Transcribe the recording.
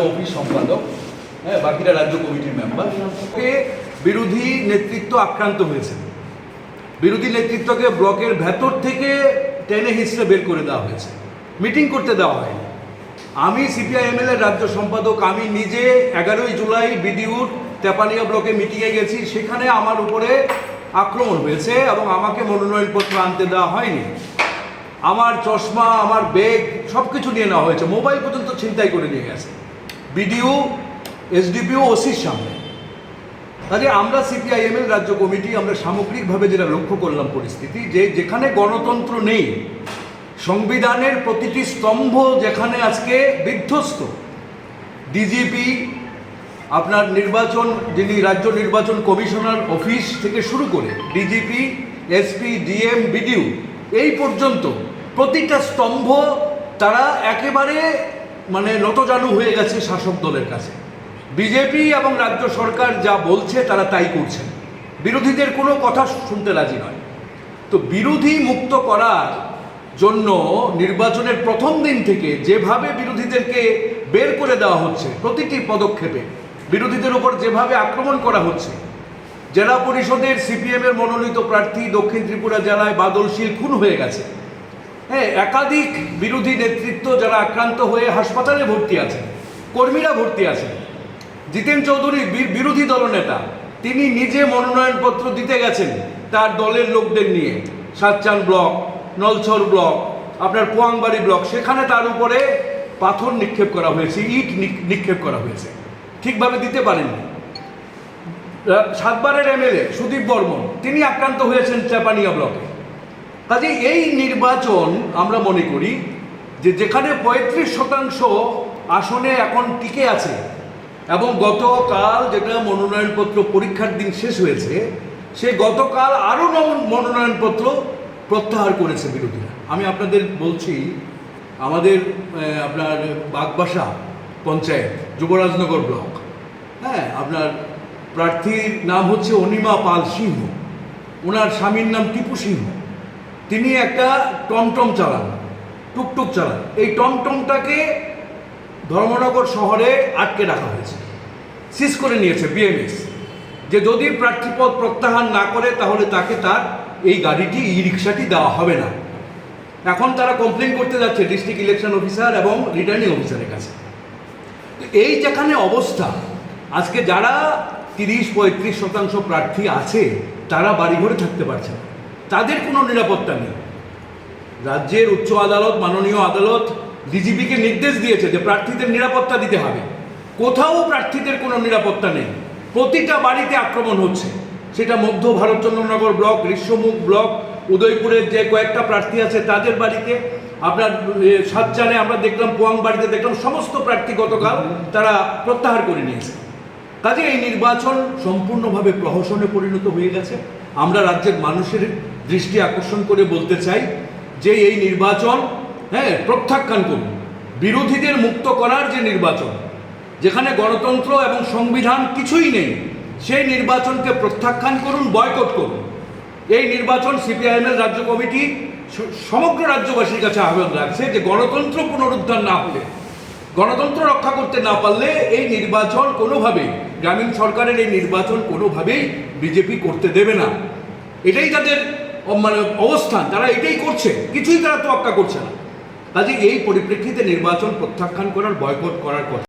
Office সম্পাদক হ্যাঁ বাকিরা রাজ্য কমিটির মেম্বার কে বিরোধী নেতৃত্ব আক্রান্ত হয়েছে। বিরোধী নেতৃত্বকে ব্লকের ভেতর থেকে টেনে হিসেবে বের করে দেওয়া হয়েছে। মিটিং করতে দেওয়া হয়নি। আমি সিপিআইএমএল এর রাজ্য সম্পাদক, আমি নিজে এগারোই জুলাই বিডিউর তেপানিয়া ব্লকে মিটিংয়ে গেছি, সেখানে আমার উপরে আক্রমণ হয়েছে এবং আমাকে মনোনয়নপত্র আনতে দেওয়া হয়নি। আমার চশমা, আমার ব্যাগ সব কিছু নিয়ে নেওয়া হয়েছে। মোবাইল পর্যন্ত ছিনতাই করে নিয়ে গেছে। বিডিও, এসডিপিও, ওসির সামনে। কাজে আমরা সিপিআইএমএল রাজ্য কমিটি, আমরা সামগ্রিকভাবে যেটা লক্ষ্য করলাম পরিস্থিতি, যে যেখানে গণতন্ত্র নেই, সংবিধানের প্রতিটি স্তম্ভ যেখানে আজকে বিধ্বস্ত, ডিজিপি, আপনার নির্বাচন, যিনি রাজ্য নির্বাচন কমিশনার অফিস থেকে শুরু করে ডিজিপি, এসপি, ডিএম বিডিউ এই পর্যন্ত প্রতিটা স্তম্ভ তারা একেবারে মানে নতজানু হয়ে গেছে শাসক দলের কাছে। বিজেপি এবং রাজ্য সরকার যা বলছে তারা তাই করছেন। বিরোধীদের কোনো কথা শুনতে রাজি নয়। তো বিরোধী মুক্ত করার জন্য নির্বাচনের প্রথম দিন থেকে যেভাবে বিরোধীদেরকে বের করে দেওয়া হচ্ছে, প্রতিটি পদক্ষেপে বিরোধীদের উপর যেভাবে আক্রমণ করা হচ্ছে, জেলা পরিষদের সিপিএমের মনোনীত প্রার্থী দক্ষিণ ত্রিপুরা জেলায় বাদলশীল খুন হয়ে গেছে। হ্যাঁ একাধিক বিরোধী নেতৃত্ব যারা আক্রান্ত হয়ে হাসপাতালে ভর্তি আছেন কর্মীরা ভর্তি আছেন জিতেন চৌধুরী বিরোধী দলনেতা তিনি নিজে মনোনয়নপত্র দিতে গেছেন তার দলের লোকদের নিয়ে। সাতচান ব্লক, নলছর ব্লক, আপনার পোয়াংবাড়ি ব্লক, সেখানে তার উপরে পাথর নিক্ষেপ করা হয়েছে, ইট নিক- নিক্ষেপ করা হয়েছে। ঠিকভাবে দিতে পারেননি। সাতবারের এমএলএ সুদীপ বর্মন, তিনি আক্রান্ত হয়েছেন চাপানিয়া ব্লকে। কাজে এই নির্বাচন আমরা মনে করি যে যেখানে পঁয়ত্রিশ শতাংশ আসনে এখন টিকে আছে এবং গতকাল যেটা মনোনয়নপত্র পরীক্ষার দিন শেষ হয়েছে, সে গতকাল আরও মনোনয়নপত্র প্রত্যাহার করেছে বিরোধীরা। আমি আপনাদের বলছি, আমাদের আপনার বাগবাসা পঞ্চায়েত, যুবরাজনগর ব্লক হ্যাঁ আপনার প্রার্থীর নাম হচ্ছে অনিমা পাল সিংহ। ওনার স্বামীর নাম টিপু সিংহ। তিনি একটা টমটম চালান, টুকটুক চালান। এই টমটমটাকে ধর্মনগর শহরে আটকে রাখা হয়েছে সিজ করে নিয়েছে বিএমএস যে যদি প্রার্থীপদ প্রত্যাহার না করে, তাহলে তাকে তার এই গাড়িটি ই রিক্সাটি দেওয়া হবে না। এখন তারা কমপ্লেন করতে যাচ্ছে ডিস্ট্রিক্ট ইলেকশন অফিসার এবং রিটার্নিং অফিসারের কাছে। এই যেখানে অবস্থা, আজকে যারা তিরিশ পঁয়ত্রিশ শতাংশ প্রার্থী আছে, তারা বাড়িঘরে থাকতে পারছে না। তাদের কোনো নিরাপত্তা নেই। রাজ্যের উচ্চ আদালত মাননীয় আদালত ডিজিপিকে নির্দেশ দিয়েছে যে প্রার্থীদের নিরাপত্তা দিতে হবে। কোথাও প্রার্থীদের কোনো নিরাপত্তা নেই। প্রতিটা বাড়িতে আক্রমণ হচ্ছে। সেটা মধ্য ভারতচন্দ্রনগর ব্লক গ্রীষ্মমুখ ব্লক উদয়পুরের যে কয়েকটা প্রার্থী আছে তাদের বাড়িতে আপনার এ, সাতচানে আমরা দেখলাম পোয়াং বাড়িতে দেখলাম সমস্ত প্রার্থী গতকাল তারা প্রত্যাহার করে নিয়েছে। কাজে এই নির্বাচন সম্পূর্ণভাবে প্রহসনে পরিণত হয়ে গেছে। আমরা রাজ্যের মানুষের দৃষ্টি আকর্ষণ করে বলতে চাই যে এই নির্বাচন হ্যাঁ প্রত্যাখ্যান করুন। বিরোধীদের মুক্ত করার যে নির্বাচন, যেখানে গণতন্ত্র এবং সংবিধান কিছুই নেই, সেই নির্বাচনকে প্রত্যাখ্যান করুন, বয়কট করুন। এই নির্বাচন সিপিআইএমের রাজ্য কমিটি সমগ্র রাজ্যবাসীর কাছে আহ্বান রাখছে যে গণতন্ত্র পুনরুদ্ধার না হলে, গণতন্ত্র রক্ষা করতে না পারলে এই নির্বাচন কোনোভাবেই, গ্রামীণ সরকারের এই নির্বাচন কোনোভাবেই বিজেপি করতে দেবে না। এটাই তাদের মানে অবস্থান তারা এটাই করছে, কিছুই তারা তোয়াক্কা করছে না। কাজে এই পরিপ্রেক্ষিতে নির্বাচন প্রত্যাখ্যান করার বয়কট করার কথা।